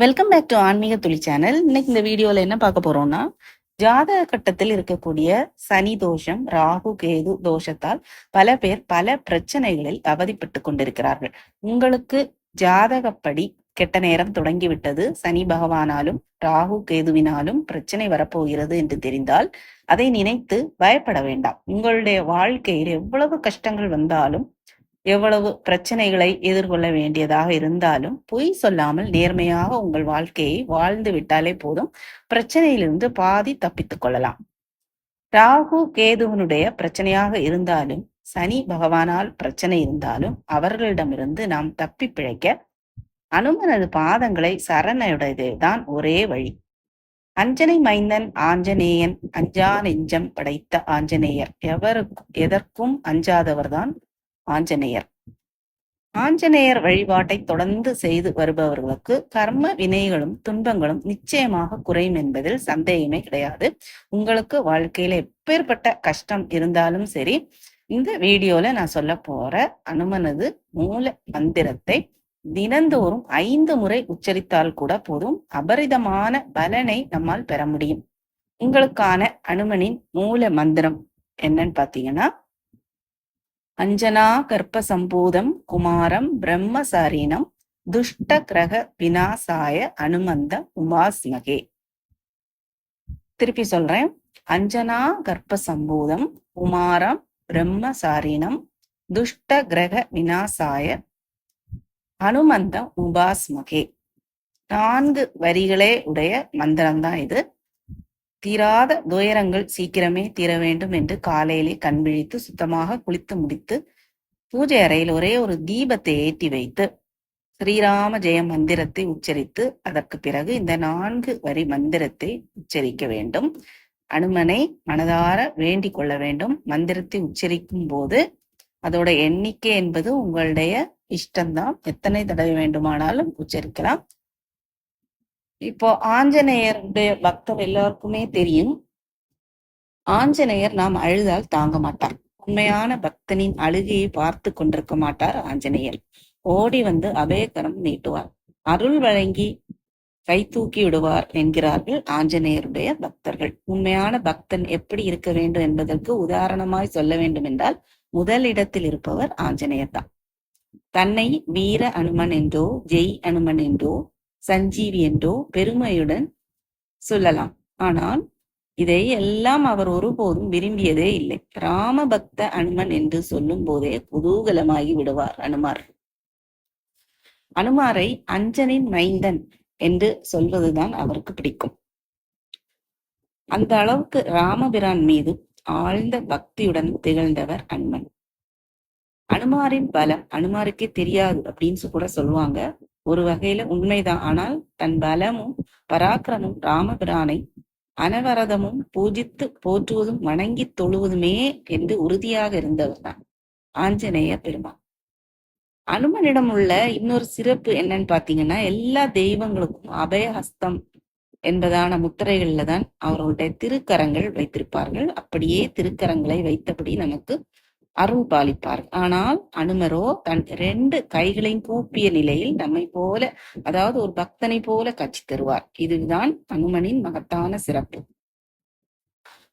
Welcome back to ஆன்மீக துளி channel இன்னைக்கு இந்த வீடியோல என்ன பார்க்க போறோம்னா ஜாதக கட்டத்தில் இருக்கக்கூடிய சனி தோஷம் ராகு கேது தோஷத்தால் பல பேர் பல பிரச்சனைகளில் அவதிப்பட்டு கொண்டிருக்கிறார்கள். உங்களுக்கு ஜாதகப்படி கெட்ட நேரம் தொடங்கிவிட்டது. சனி பகவானாலும் ராகு கேதுவினாலும் பிரச்சனை வரப்போகிறது என்று தெரிந்தால் அதை நினைத்து பயப்பட வேண்டாம். உங்களுடைய வாழ்க்கையில் எவ்வளவு கஷ்டங்கள் வந்தாலும் எவ்வளவு பிரச்சனைகளை எதிர்கொள்ள வேண்டியதாக இருந்தாலும் பொய் சொல்லாமல் நேர்மையாக உங்கள் வாழ்க்கையை வாழ்ந்து விட்டாலே போதும். பிரச்சனையிலிருந்து பாதி தப்பித்துக் கொள்ளலாம். ராகு கேதுவனுடைய பிரச்சனையாக இருந்தாலும் சனி பகவானால் பிரச்சனை இருந்தாலும் அவர்களிடமிருந்து நாம் தப்பி பிழைக்க அனுமனது பாதங்களை சரணடைவதே தான் ஒரே வழி. அஞ்சனை மைந்தன் ஆஞ்சநேயன் அஞ்சா நெஞ்சம் படைத்த ஆஞ்சநேயர். எவருக்கும் எதற்கும் அஞ்சாதவர்தான் ஆஞ்சநேயர். ஆஞ்சநேயர் வழிபாட்டை தொடர்ந்து செய்து வருபவர்களுக்கு கர்ம வினைகளும் துன்பங்களும் நிச்சயமாக குறையும் என்பதில் சந்தேகமே கிடையாது. உங்களுக்கு வாழ்க்கையில எப்பேற்பட்ட கஷ்டம் இருந்தாலும் சரி இந்த வீடியோல நான் சொல்ல போற அனுமனது மூல மந்திரத்தை தினந்தோறும் ஐந்து முறை உச்சரித்தால் கூட போதும். அபரிதமான பலனை நம்மால் பெற முடியும். உங்களுக்கான அனுமனின் மூல மந்திரம் என்னன்னு பாத்தீங்கன்னா அஞ்சனா கற்ப சம்பூதம் குமாரம் பிரம்மசாரீனம் துஷ்ட கிரக வினாசாய அனுமந்த உமாஸ்மகே திருப்பி சொல்றேன். அஞ்சனா கற்ப சம்பூதம் குமாரம் பிரம்மசாரீனம் துஷ்ட கிரக வினாசாய அனுமந்த உபாஸ்மகே. நான்கு வரிகளே உடைய மந்திரம்தான் இது. தீராத துயரங்கள் சீக்கிரமே தீர வேண்டும் என்று காலையிலே கண் விழித்து சுத்தமாக குளித்து முடித்து பூஜை அறையில் ஒரே ஒரு தீபத்தை ஏற்றி வைத்து ஸ்ரீராம ஜெய மந்திரத்தை உச்சரித்து அதற்கு பிறகு இந்த நான்கு வரி மந்திரத்தை உச்சரிக்க வேண்டும். அனுமனை மனதார வேண்டிக் கொள்ள வேண்டும். மந்திரத்தை உச்சரிக்கும் போது அதோட எண்ணிக்கை என்பது உங்களுடைய இஷ்டம்தான். எத்தனை தடவை வேண்டுமானாலும் உச்சரிக்கலாம். இப்போ ஆஞ்சநேயருடைய பக்தர் எல்லாருக்குமே தெரியும். ஆஞ்சநேயர் நாம் அழுதால் தாங்க மாட்டார். உண்மையான பக்தனின் அழுகையை பார்த்து கொண்டிருக்க மாட்டார் ஆஞ்சநேயர். ஓடி வந்து அபயகரம் நீட்டுவார். அருள் வழங்கி கை தூக்கி விடுவார் என்கிறார்கள் ஆஞ்சநேயருடைய பக்தர்கள். உண்மையான பக்தன் எப்படி இருக்க வேண்டும் என்பதற்கு உதாரணமாய் சொல்ல வேண்டும் என்றால் முதல் இடத்தில் இருப்பவர் ஆஞ்சநேயர் தான். தன்னை வீர அனுமன் என்றோ ஜெய் அனுமன் என்றோ சஞ்சீவி என்றோ பெருமையுடன் சொல்லலாம். ஆனால் இதை எல்லாம் அவர் ஒருபோதும் விரும்பியதே இல்லை. ராமபக்த அனுமன் என்று சொல்லும் போதே குதூகலமாகி விடுவார் அனுமார். அனுமாரை அஞ்சனின் மைந்தன் என்று சொல்வதுதான் அவருக்கு பிடிக்கும். அந்த அளவுக்கு ராமபிரான் மீது ஆழ்ந்த பக்தியுடன் திகழ்ந்தவர் அனுமன். அனுமாரின் பலம் அனுமாருக்கே தெரியாது அப்படின்னு கூட சொல்லுவாங்க. ஒரு வகையில உண்மைதான். ஆனால் தன் பலமும் பராக்கிரமும் ராமபிரானை அனவரதமும் பூஜித்து போற்றுவதும் வணங்கி தொழுவதுமே என்று உறுதியாக இருந்தவர் தான் ஆஞ்சநேய பெருமாள் அனுமனிடம் உள்ள இன்னொரு சிறப்பு என்னன்னு பாத்தீங்கன்னா எல்லா தெய்வங்களுக்கும் அபயஹஸ்தம் என்பதான முத்திரைகள்ல தான் அவர்களுடைய திருக்கரங்கள் வைத்திருப்பார்கள். அப்படியே திருக்கரங்களை வைத்தபடி நமக்கு அருள் பாலிப்பார் ஆனால் அனுமரோ தன் ரெண்டு கைகளையும் கூப்பிய நிலையில் நம்மை போல அதாவது ஒரு பக்தனை போல கட்சி தருவார். இதுதான் அனுமனின் மகத்தான சிறப்பு.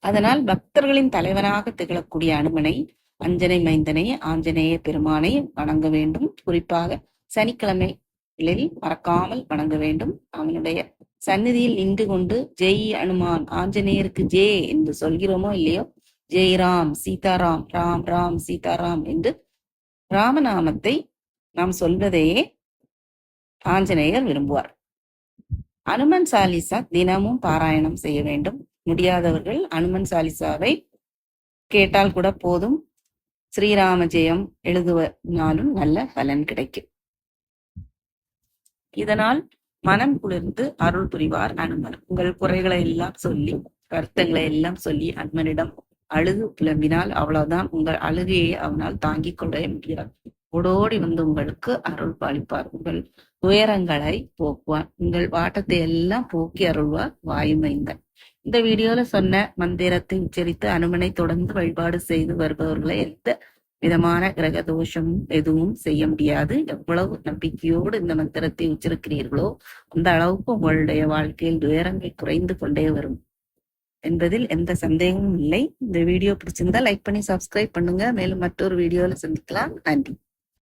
அதனால் பக்தர்களின் தலைவனாக திகழக்கூடிய அனுமனை அஞ்சனை மைந்தனை ஆஞ்சநேய பெருமானை வணங்க வேண்டும். குறிப்பாக சனிக்கிழமைகளில் மறக்காமல் வணங்க வேண்டும். அவனுடைய சந்நிதியில் நின்று கொண்டு ஜெய் அனுமான் ஆஞ்சநேயருக்கு ஜே என்று சொல்கிறோமோ இல்லையோ ஜெய் ராம் சீதாராம் ராம் ராம் சீதாராம் என்று ராமநாமத்தை நாம் சொல்வதையே ஆஞ்சநேயர் விரும்புவார். அனுமன் சாலிசா தினமும் பாராயணம் செய்ய வேண்டும். முடியாதவர்கள் அனுமன் சாலிசாவை கேட்டால் கூட போதும். ஸ்ரீராம ஜெயம் எழுதுவனாலும் நல்ல பலன் கிடைக்கும். இதனால் மனம் குளிர்ந்து அருள் புரிவார் அனுமன். உங்கள் குறைகளை எல்லாம் சொல்லி கருத்தங்களை எல்லாம் சொல்லி அனுமனிடம் அழுது புலம்பினால் அவ்வளவுதான். உங்கள் அழுகையை அவனால் தாங்கிக் கொள்ள முடியாது. ஓடோடி வந்து உங்களுக்கு அருள் பாலிப்பார். உங்கள் துயரங்களை போக்குவார். உங்கள் வாட்டத்தை எல்லாம் போக்கி அருள்வார். வாயுமைந்தன் இந்த வீடியோல சொன்ன மந்திரத்தை உச்சரித்து அனுமனை தொடர்ந்து வழிபாடு செய்து வருபவர்களை எந்த விதமான கிரக தோஷம் எதுவும் செய்ய முடியாது. எவ்வளவு நம்பிக்கையோடு இந்த மந்திரத்தை உச்சரிக்கிறீர்களோ அந்த அளவுக்கு உங்களுடைய வாழ்க்கையில் துயரங்கள் குறைந்து கொண்டே வரும். என்பதில் எந்த சந்தேகமும் இல்லை. இந்த வீடியோ பிடிச்சிருந்தா லைக் பண்ணி சப்ஸ்கிரைப் பண்ணுங்க. மேலும் மற்றொரு வீடியோல சந்திக்கலாம். நன்றி.